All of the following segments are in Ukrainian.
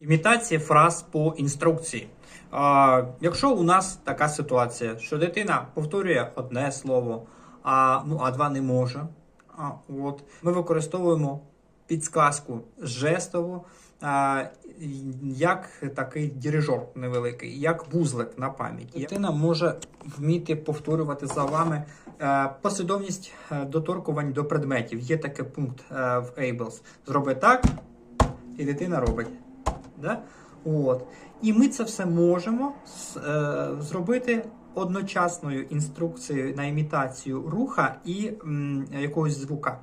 Імітація фраз по інструкції. А, якщо у нас така ситуація, що дитина повторює одне слово, а, ну, а два не може, а, от, ми використовуємо підсказку жестову, а, як такий дирижер невеликий, як вузлик на пам'ять. Дитина може вміти повторювати за вами е, послідовність е, доторкувань до предметів. Є такий пункт е, в Ables. Зроби так, і дитина робить. Да? От. І ми це все можемо е, зробити одночасною інструкцією на імітацію руха і м, якогось звука.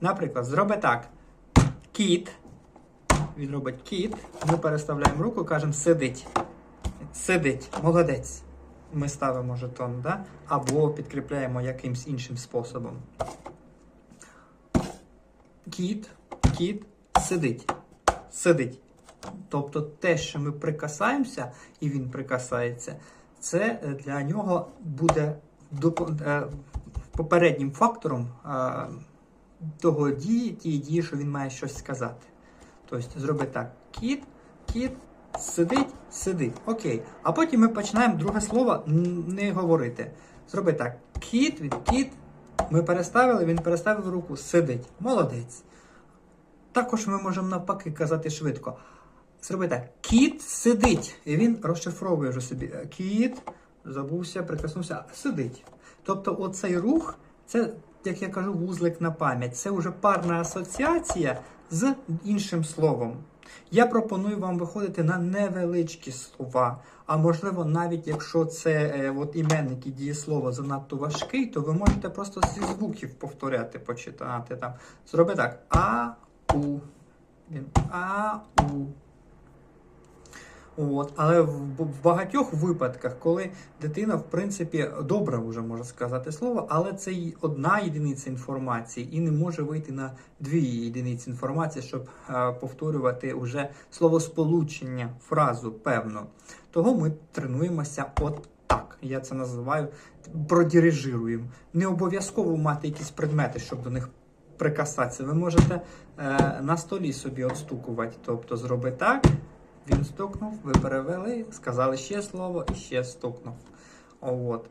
Наприклад, зроби так: кіт. Він робить кіт. Ми переставляємо руку і кажемо сидить. Сидить, молодець. Ми ставимо жетон, да? або підкріпляємо якимсь іншим способом. Кіт, кіт, сидить. Сидить. Тобто те, що ми прикасаємося, і він прикасається, це е, для нього буде е, попереднім фактором е, того дії, тієї дії, що він має щось сказати. Тобто зроби так: кіт, кіт, сидить, сидить. Окей. А потім ми починаємо друге слово не говорити. Зроби так: кіт, від кіт. Ми переставили, він переставив руку, сидить. Молодець. Також ми можемо навпаки казати швидко. Зроби так. Кіт сидить. І він розшифровує вже собі. е, Кіт, забувся, прикоснувся, сидить. Тобто, оцей рух, це, як я кажу, вузлик на пам'ять. Це вже парна асоціація з іншим словом. Я пропоную вам виходити на невеличкі слова. А можливо, навіть якщо це е, от іменник і дієслово занадто важкий, то ви можете просто зі звуків повторяти, почитати там. Зроби так. А, у. Він а, у. От. Але в, багатьох випадках, коли дитина, в принципі, добре вже може сказати слово, але це одна єдиниця інформації і не може вийти на дві єдиниці інформації, щоб е, повторювати вже словосполучення, фразу певну. Того ми тренуємося от так. Я це називаю продірижируємо. Не обов'язково мати якісь предмети, щоб до них прикасатися. Ви можете е, на столі собі отстукувати. Тобто зроби так, він стукнув, ви перевели, сказали ще слово і ще стукнув. От.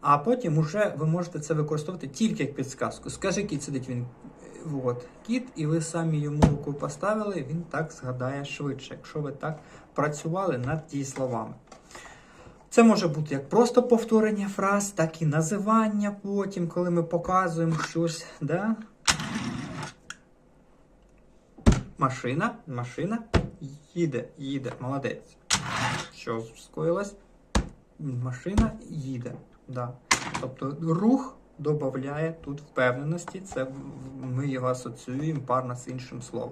А потім уже ви можете це використовувати тільки як підсказку. Скажи, кіт сидить він. От, кіт, і ви самі йому руку поставили, він так згадає швидше, якщо ви так працювали над дієсловами. Це може бути як просто повторення фраз, так і називання потім, коли ми показуємо щось. Да? Машина, машина їде, їде, молодець. Що скоїлось? Машина їде. Да. Тобто рух додає тут впевненості, це ми його асоціюємо парно з іншим словом.